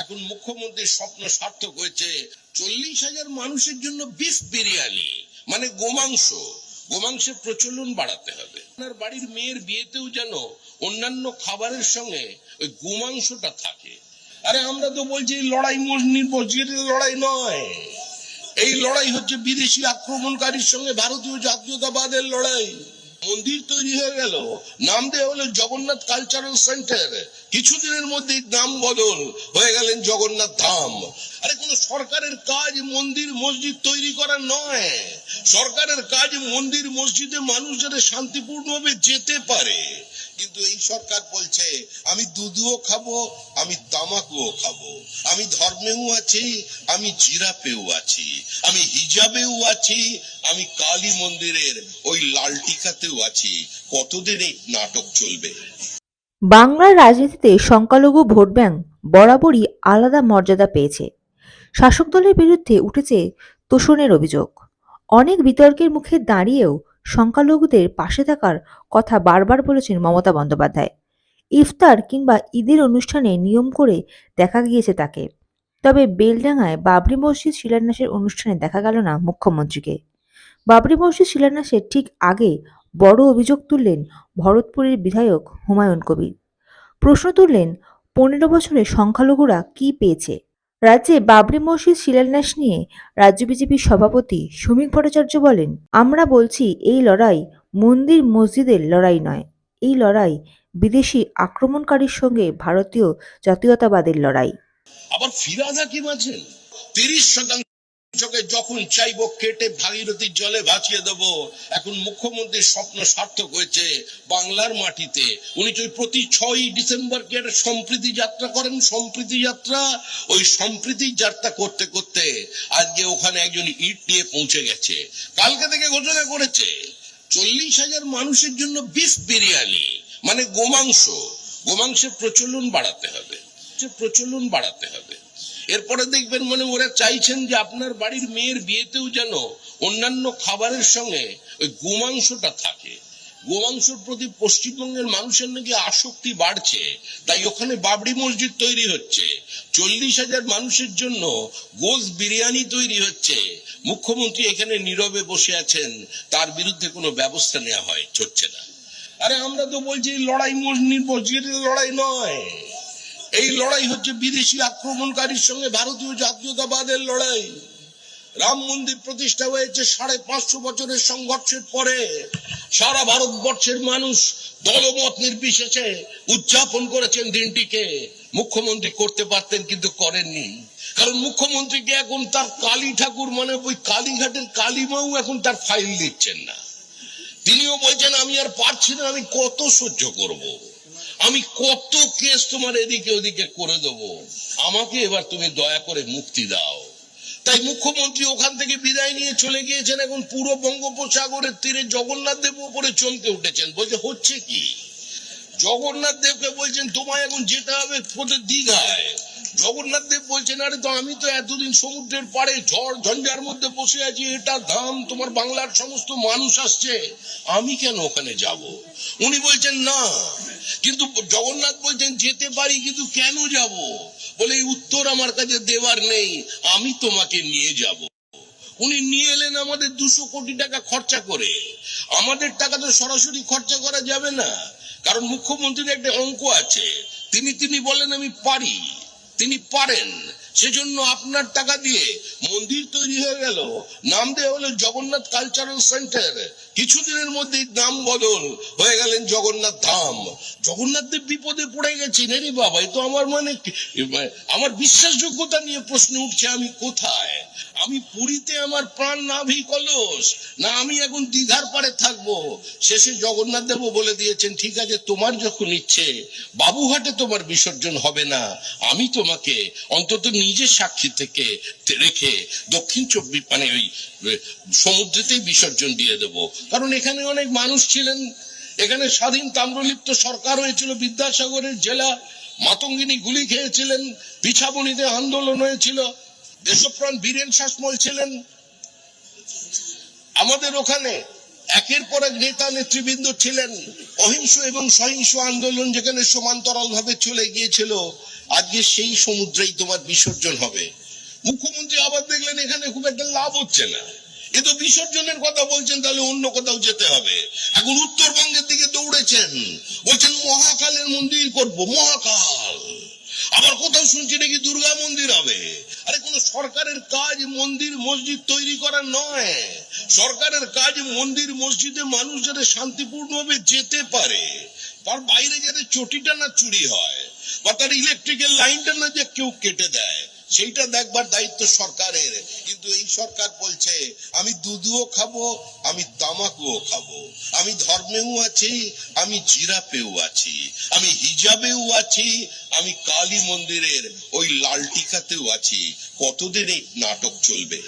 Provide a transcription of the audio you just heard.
এখন মুখ্যমন্ত্রীর স্বপ্ন সার্থক হয়েছে চল্লিশ হাজার মানুষের জন্য বিফ বিরিয়ানি মানে গোমাংস। গোমাংসের প্রচলন বাড়াতে হবে। আপনার বাড়ির মেয়ের বিয়েতেও যেন অন্যান্য খাবারের সঙ্গে ওই গোমাংসটা থাকে। আরে আমরা তো বলছি লড়াই মসজিদ লড়াই নয়। এই লড়াই হচ্ছে বিদেশি আক্রমণকারীর সঙ্গে ভারতীয় জাতীয়তাবাদের লড়াই। মন্দির তৈরি হয়ে গেল। নাম দেওয়া হলো জগন্নাথ কালচারাল সেন্টার কিছুদিনের মধ্যেই নাম বদল হয়ে গেলেন জগন্নাথ ধাম। আরে, কোন সরকারের কাজ মন্দির, মসজিদ তৈরি করা নয়। সরকারের কাজ মন্দির, মসজিদে মানুষ যাতে শান্তিপূর্ণভাবে যেতে পারে। কিন্তু এই সরকার বলছে, আমি দুধুও খাব, আমি তামাকুও খাব। আমি ধর্মেও আছি, আমি জিরাপেও আছি, আমি হিজাবেও আছি, আমি কালী মন্দিরের ওই লালটিকাতেও আছি। কতদিন এই নাটক চলবে? বাংলার রাজনীতিতে সংখ্যালঘু ভোট ব্যাংক বরাবরই আলাদা মর্যাদা পেয়েছে। শাসক দলের বিরুদ্ধে উঠেছে তোষণের অভিযোগ। অনেক বিতর্কের মুখে দাঁড়িয়েও সংখ্যালঘুদের পাশে থাকার কথা বারবার বলেছেন মমতা বন্দ্যোপাধ্যায়। ইফতার কিংবা ঈদের অনুষ্ঠানে নিয়ম করে দেখা গিয়েছে তাকে। তবে বেলডাঙায় বাবরি মসজিদ শিলান্যাসের অনুষ্ঠানে দেখা গেল না মুখ্যমন্ত্রীকে। বাবরি মসজিদ শিলান্যাসের ঠিক আগে বড় অভিযোগ তুললেন ভরতপুরের বিধায়ক হুমায়ুন কবির। প্রশ্ন তুললেন, পনেরো বছরে সংখ্যালঘুরা কি পেয়েছে? রাজ্যে বাবরি মসজিদ শিলান্যাস নিয়ে রাজ্য বিজেপির সভাপতি শ্রমিক ভট্টাচার্য বলেন, আমরা বলছি এই লড়াই মন্দির মসজিদের লড়াই নয়। এই লড়াই বিদেশি আক্রমণকারীর সঙ্গে ভারতীয় জাতীয়তাবাদের লড়াই। আবার ফিরাদ হাকিম আছেন তিরিশ শতাংশকে যখন চাইব কেটে ভাগীরথীর জলে ভাসিয়ে দেব, এখন মুখ্যমন্ত্রীর স্বপ্ন সার্থক হয়েছে বাংলার মাটিতে। উনি তো প্রতি ছয়ই ডিসেম্বরকে একটা সম্প্রীতি যাত্রা করেন, সম্প্রীতি যাত্রা, ওই সম্প্রীতি যাত্রা করতে করতে আজকে ওখানে একজন ইট নিয়ে পৌঁছে গেছে। কালকে থেকে ঘোষণা করেছে, চল্লিশ হাজার মানুষের জন্য বিফ বিরিয়ানি মানে গোমাংস। গোমাংসের প্রচলন বাড়াতে হবে। প্রচলন বাড়াতে হবে। এরপরে দেখবেন মানে ওরা চাইছেন যে আপনার বাড়ির মেয়ের বিয়েতেও যেন অন্যান্য খাবারের সঙ্গে ওই গোমাংসটা থাকে। গোমাংসর প্রতি পশ্চিমবঙ্গের মানুষের নাকি আসক্তি বাড়ছে, তাই ওখানে বাবরি মসজিদ তৈরি হচ্ছে। চল্লিশ হাজার মানুষের জন্য গোস বিরিয়ানি তৈরি হচ্ছে। মুখ্যমন্ত্রী এখানে নীরবে বসে আছেন, তার বিরুদ্ধে কোনো ব্যবস্থা নেওয়া হয় হচ্ছে না। আরে আমরা তো বলছি লড়াই মসজিদ মসজিদের লড়াই নয়। এই লড়াই হচ্ছে বিদেশি আক্রমণকারীর সঙ্গে ভারতীয় জাতীয়তাবাদের লড়াই। রাম মন্দির প্রতিষ্ঠা হয়েছে সাড়ে পাঁচশো বছরের সংঘর্ষের পরে। সারা ভারতবর্ষের মানুষ দলমত নির্বিশেষে উদযাপন করেছেন দিনটিকে। মুখ্যমন্ত্রী করতে পারতেন কিন্তু করেননি। কারণ মুখ্যমন্ত্রীকে এখন তার কালী ঠাকুর মানে ওই কালীঘাটের কালীমাও এখন তার ফাইল দিচ্ছেন না। তিনিও বলছেন, আমি আর পারছি না, আমি কত সহ্য করব। আমি কত কেস তোমার এদিকে ওদিকে করে দেব। আমাকে এবার তুমি দয়া করে মুক্তি দাও। তাই মুখ্যমন্ত্রী ওখান থেকে বিদায় নিয়ে চলে গিয়েছেন। এখন পুরো বঙ্গোপসাগরের তীরে জগন্নাথ দেব উপরে চমকে উঠেছেন। বলছে, হচ্ছে কি? জগন্নাথ দেবকে বলছেন, তোমায় এখন যেতে হবে কোথায় দীঘায় জগন্নাথ দেব বলছেন, আরে তো আমি তো এতদিন সমুদ্রের পাড়ে ঝড় ঝঞ্ঝার মধ্যে বসে আছি, এটা ধাম, তোমার বাংলার সমস্ত মানুষ আসছে, আমি কেন ওখানে যাব? উনি বলছেন, না, কিন্তু জগন্নাথ বলছেন, যেতে পারি, কিন্তু কেন যাব? বলে উত্তর আমার কাছে দেওয়ার নেই, আমি তোমাকে নিয়ে যাব। উনি নিয়ে এলেন আমাদের দুশো কোটি টাকা খরচা করে। আমাদের টাকা তো সরাসরি খরচা করা যাবে না। কারণ মুখ্যমন্ত্রীর একটা অঙ্ক আছে। তিনি তিনি বলেন আমি পারি। তিনি পারেন। সেজন্য আপনার টাকা দিয়ে মন্দির তৈরি হয়ে গেল। নাম দেওয়া হলো জগন্নাথ কালচারাল সেন্টার কিছুদিনের মধ্যেই নাম বদল হয়ে গেলেন জগন্নাথ ধাম। জগন্নাথ দেব বিপদে পড়ে গেছেন আরে বাবা, এ তো আমার মানে আমার বিশ্বাসযোগ্যতা নিয়ে প্রশ্ন উঠছে, আমি কোথায়? আমি পুরীতে আমার প্রাণ নাভি কলস, না আমি এখন দিঘার পারে থাকব? শেষে জগন্নাথ দেবও বলে দিয়েছেন, ঠিক আছে, তোমার যখন ইচ্ছে বাবুঘাটে তোমার বিসর্জন হবে না। আমি তোমাকে অন্তত নিজের সাক্ষী থেকে রেখে দক্ষিণ চব্বিশ মানে ওই সমুদ্রেতেই বিসর্জন দিয়ে দেব। কারণ এখানে অনেক মানুষ ছিলেন। এখানে স্বাধীন তাম্রলিপ্ত সরকার হয়েছিল, বিদ্যাসাগরের জেলা। মাতঙ্গিনী গুলি খেয়েছিলেন, পিছাবনিতে আন্দোলন হয়েছিল। দেশপ্রাণ বীরেন শাসমল ছিলেন। আমাদের ওখানে একের পর এক নেতা নেতৃবৃন্দ ছিলেন। অহিংস এবং সহিংস আন্দোলন যেখানে সমান্তরাল ভাবে চলে গিয়েছিল, আজকে সেই সমুদ্রেই তোমার বিসর্জন হবে। মুখ্যমন্ত্রী আবার দেখলেন এখানে খুব একটা লাভ হচ্ছে না। এ তো বিসর্জনের কথা বলছেন, তাহলে অন্য কোথাও যেতে হবে। এখন উত্তরবঙ্গের দিকে দৌড়েছেন। বলছেন, মহাকালের মন্দির করব, মহাকাল। আবার কোথাও শুনছি নাকি দুর্গা মন্দির হবে। আরে কোন সরকারের কাজ মন্দির, মসজিদ তৈরি করা নয়। সরকারের কাজ মন্দির, মসজিদে মানুষ যাতে শান্তিপূর্ণভাবে যেতে পারে, তার বাইরে যাতে চটিটা না চুরি হয়, বা তার ইলেকট্রিক্যাল লাইনটা না যে কেউ কেটে দেয়, সেইটা দেখবার দায়িত্ব সরকারের। কিন্তু এই সরকার বলছে, আমি দুধুও খাব, আমি তামাকুও খাব, আমি ধর্মেও আছি, আমি জিরাপেও আছি, আমি হিজাবেও আছি, আমি কালী মন্দিরের ওই লাল টিকাতেও আছি। কতদিন এই নাটক চলবে?